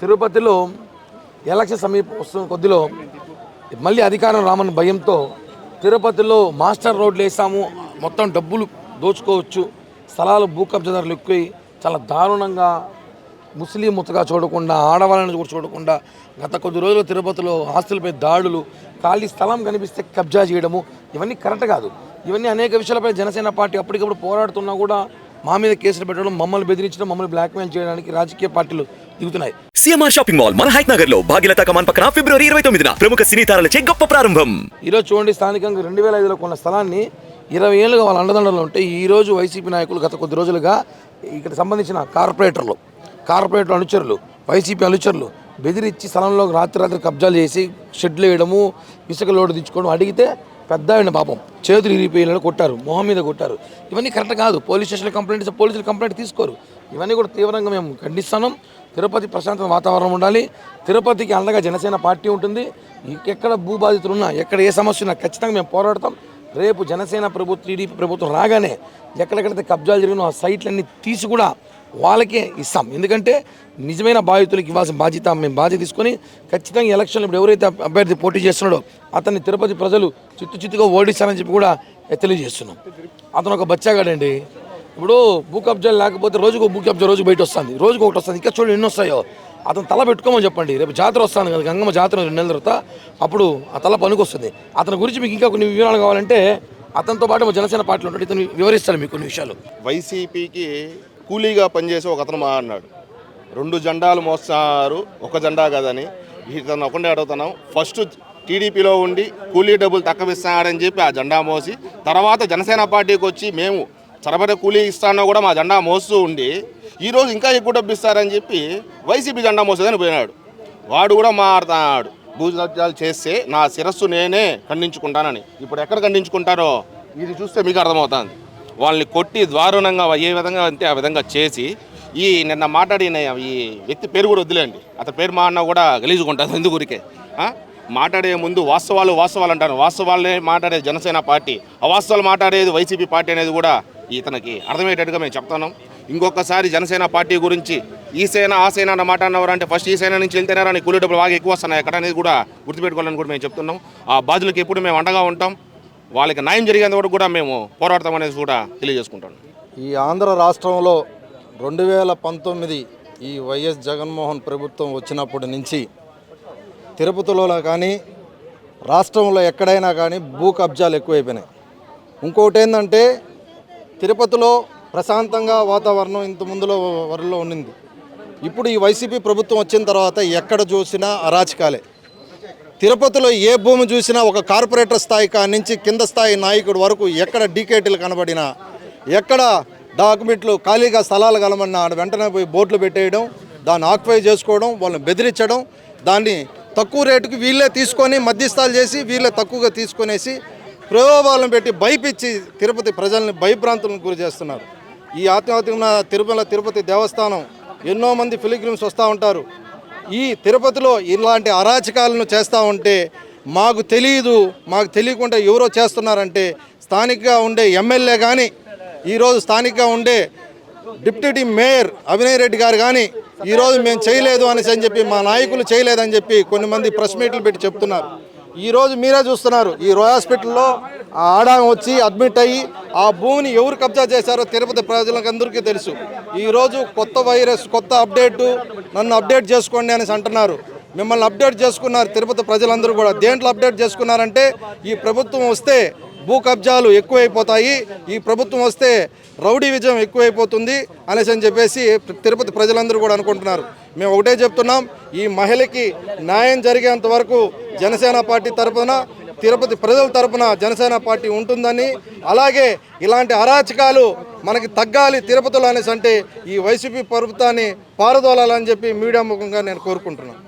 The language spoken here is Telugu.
తిరుపతిలో ఎలక్షన్ సమీప వస్తున్న కొద్దిలో మళ్ళీ అధికారం రామని భయంతో తిరుపతిలో మాస్టర్ రోడ్లు వేసాము. మొత్తం డబ్బులు దోచుకోవచ్చు. స్థలాలు భూ కబ్జాదారులు ఎక్కువ చాలా దారుణంగా ముస్లిం ముత్తగా చూడకుండా ఆడవాళ్ళని కూడా చూడకుండా గత కొద్ది రోజులు తిరుపతిలో ఆస్తులపై దాడులు ఖాళీ స్థలం కనిపిస్తే కబ్జా చేయడము ఇవన్నీ కరెక్ట్ కాదు. ఇవన్నీ అనేక విషయాలపై జనసేన పార్టీ అప్పటికప్పుడు పోరాడుతున్నా కూడా మా మీద కేసులు పెట్టడం మమ్మల్ని బెదిరించడం మమ్మల్ని బ్లాక్మెయిల్ చేయడానికి రాజకీయ పార్టీలు దిగుతున్నాయి. సిఎంఆర్ షాపింగ్ మాల్ మన హైక్ నగర్లో భాగ్యలత కమాన్ పక్కన ఫిబ్రవరి ఇరవై తొమ్మిదిన ప్రముఖ సినీ తారలచే గొప్ప ప్రారంభం. ఈరోజు చూడండి స్థానికంగా రెండు వేల ఐదులో కొన్న స్థలాన్ని ఇరవై ఏళ్ళుగా వాళ్ళ అండదండలు ఉంటే ఈ రోజు వైసీపీ నాయకులు గత కొద్ది రోజులుగా ఇక్కడ సంబంధించిన కార్పొరేటర్లు కార్పొరేటర్ అనుచరులు వైసీపీ అనుచరులు బెదిరించి స్థలంలో రాత్రి రాత్రి కబ్జాలు చేసి షెడ్లు వేయడము ఇసుక లోడు తెచ్చుకోవడం అడిగితే పెద్ద ఆయన పాపం. చేతులు ఇరిగిపోయిన కొట్టారు. మొహం మీద కొట్టారు. ఇవన్నీ కరెక్ట్ కాదు. పోలీస్ స్టేషన్లో కంప్లైంట్ ఇస్తే పోలీసులు కంప్లైంట్ తీసుకోరు. ఇవన్నీ కూడా తీవ్రంగా మేము ఖండిస్తున్నాం. తిరుపతి ప్రశాంత వాతావరణం ఉండాలి. తిరుపతికి అండగా జనసేన పార్టీ ఉంటుంది. ఎక్కడ భూ బాధితులు ఉన్నా ఎక్కడ ఏ సమస్య ఉన్నా ఖచ్చితంగా మేము పోరాడతాం. రేపు జనసేన ప్రభుత్వం టీడీపీ ప్రభుత్వం రాగానే ఎక్కడెక్కడైతే కబ్జాలు జరిగిన ఆ సైట్లన్నీ తీసి కూడా వాళ్ళకే ఇస్తాం. ఎందుకంటే నిజమైన బాధితులకు ఇవ్వాల్సిన బాధ్యత మేము బాధ్యత తీసుకొని ఖచ్చితంగా ఎలక్షన్లు ఇప్పుడు ఎవరైతే అభ్యర్థి పోటీ చేస్తున్నాడో అతన్ని తిరుపతి ప్రజలు చిత్తు చిత్తుగా ఓడిస్తారని చెప్పి కూడా తెలియజేస్తున్నాం. అతను ఒక బచ్చాగాడండి. ఇప్పుడు భూ కబ్జాలు లేకపోతే రోజుకు భూ కబ్జా రోజు బయట వస్తుంది. రోజుకు ఒకటి వస్తుంది. ఇంకా చూడండి ఎన్ని వస్తాయో. అతను తల పెట్టుకోమని చెప్పండి. రేపు జాతర వస్తాను కదా గంగమ్మ జాతర రెండు నెలల తర్వాత అప్పుడు ఆ తల పనికి వస్తుంది అతని గురించి మీకు ఇంకా కొన్ని వివరాలు కావాలంటే అతనితో పాటు మా జనసేన పార్టీలో ఉంటాడు ఇతను వివరిస్తాడు మీకు కొన్ని విషయాలు. వైసీపీకి కూలీగా పనిచేసి ఒక అతను మా అన్నాడు. రెండు జెండాలు మోస్తారు ఒక జెండా కదని. ఇతను ఒకటే అడుగుతున్నాం ఫస్ట్ టీడీపీలో ఉండి కూలీ డబ్బులు తక్కువ ఇస్తాడని చెప్పి ఆ జెండా మోసి తర్వాత జనసేన పార్టీకి వచ్చి మేము చరబడి కూలీ ఇస్తానో కూడా మా జెండా మోస్తూ ఉండి ఈరోజు ఇంకా ఎక్కువ డబ్బు ఇస్తారని చెప్పి వైసీపీ జెండా మోసేదని పోయినాడు. వాడు కూడా మారుతున్నాడు భూజాలు చేస్తే నా శిరస్సు నేనే ఖండించుకుంటానని. ఇప్పుడు ఎక్కడ ఖండించుకుంటారో? ఇది చూస్తే మీకు అర్థమవుతుంది. వాళ్ళని కొట్టి దారుణంగా ఏ విధంగా అంటే ఆ విధంగా చేసి ఈ నిన్న మాట్లాడిన ఈ వ్యక్తి పేరు కూడా వద్దులేండి. అతని పేరు మా అన్న కూడా గలీజుకుంటుంది ఎందుకు ఊరికే? మాట్లాడే ముందు వాస్తవాలు వాస్తవాలు అంటారు. వాస్తవాలనే మాట్లాడేది జనసేన పార్టీ. అవాస్తవాలు మాట్లాడేది వైసీపీ పార్టీ అనేది కూడా ఇతనికి అర్థమయ్యేటట్టుగా మేము చెప్తున్నాం. ఇంకొకసారి జనసేన పార్టీ గురించి ఈ సేన ఆ సేన అన్న మాట అన్నవారు అంటే ఫస్ట్ ఈ సేన నుంచి వెళ్తేనారని కూలీ డబ్బులు బాగా ఎక్కువ వస్తున్నాయి. ఎక్కడ అనేది కూడా గుర్తుపెట్టుకోవాలని కూడా మేము చెప్తున్నాం. ఆ బాధ్యులకు ఎప్పుడు మేము అండగా ఉంటాం. వాళ్ళకి న్యాయం జరిగేంత వరకు కూడా మేము పోరాడతాం అనేది కూడా తెలియజేసుకుంటాం ఈ ఆంధ్ర రాష్ట్రంలో రెండు వేల పంతొమ్మిది ఈ వైఎస్ జగన్మోహన్ ప్రభుత్వం వచ్చినప్పటి నుంచి తిరుపతిలో కానీ రాష్ట్రంలో ఎక్కడైనా కానీ భూ కబ్జాలు ఎక్కువైపోయినాయి. ఇంకోటి ఏంటంటే తిరుపతిలో ప్రశాంతంగా వాతావరణం ఇంత ముందులో వరలో ఉండింది. ఇప్పుడు ఈ వైసీపీ ప్రభుత్వం వచ్చిన తర్వాత ఎక్కడ చూసినా అరాచకాలే. తిరుపతిలో ఏ భూమి చూసినా ఒక కార్పొరేటర్ స్థాయి కాడి నుంచి కింద స్థాయి నాయకుడు వరకు ఎక్కడ డీకేటీలు కనబడినా ఎక్కడ డాక్యుమెంట్లు ఖాళీగా స్థలాలు కలమన్నా ఆడ వెంటనే పోయి బోట్లు పెట్టేయడం దాన్ని ఆక్యుపై చేసుకోవడం వాళ్ళని బెదిరించడం దాన్ని తక్కువ రేటుకి వీళ్ళే తీసుకొని మధ్యస్థాలు చేసి వీళ్ళే తక్కువగా తీసుకొనేసి ప్రయోగాలను పెట్టి భయపించి తిరుపతి ప్రజల్ని భయభ్రాంతులకు గురి చేస్తున్నారు. ఈ ఆత్మహత్య తిరుమల తిరుపతి దేవస్థానం ఎన్నో మంది ఫిలిగ్రిమ్స్ వస్తూ ఉంటారు. ఈ తిరుపతిలో ఇలాంటి అరాచకాలను చేస్తూ ఉంటే మాకు తెలియదు మాకు తెలియకుండా ఎవరో చేస్తున్నారంటే స్థానికంగా ఉండే ఎమ్మెల్యే కానీ ఈరోజు స్థానికంగా ఉండే డిప్యూటీ మేయర్ అభినయ్ రెడ్డి గారు కానీ ఈరోజు మేము చేయలేదు అనేసి అని చెప్పి మా నాయకులు చేయలేదని చెప్పి కొన్ని మంది ప్రెస్ మీట్లు పెట్టి చెప్తున్నారు. ఈరోజు మీరే చూస్తున్నారు. ఈ రోయ్ హాస్పిటల్లో ఆ వచ్చి అడ్మిట్ అయ్యి ఆ భూమిని ఎవరు కబ్జా చేశారో తిరుపతి ప్రజలకు అందరికీ తెలుసు. ఈరోజు కొత్త వైరస్ కొత్త అప్డేటు నన్ను అప్డేట్ చేసుకోండి అనేసి అంటున్నారు. మిమ్మల్ని అప్డేట్ చేసుకున్నారు తిరుపతి ప్రజలందరూ కూడా. దేంట్లో అప్డేట్ చేసుకున్నారంటే ఈ ప్రభుత్వం వస్తే భూ కబ్జాలు ఎక్కువైపోతాయి. ఈ ప్రభుత్వం వస్తే రౌడీ విజయం ఎక్కువైపోతుంది అనేసి అని చెప్పేసి తిరుపతి ప్రజలందరూ కూడా అనుకుంటున్నారు. మేము ఒకటే చెప్తున్నాం ఈ మహిళకి న్యాయం జరిగేంత వరకు జనసేన పార్టీ తరపున తిరుపతి ప్రజల తరపున జనసేన పార్టీ ఉంటుందని అలాగే ఇలాంటి అరాచకాలు మనకి తగ్గాలి తిరుపతిలో అనేసి అంటే ఈ వైసీపీ ప్రభుత్వాన్ని పారదోలాలని చెప్పి మీడియా ముఖంగా నేను కోరుకుంటున్నాను.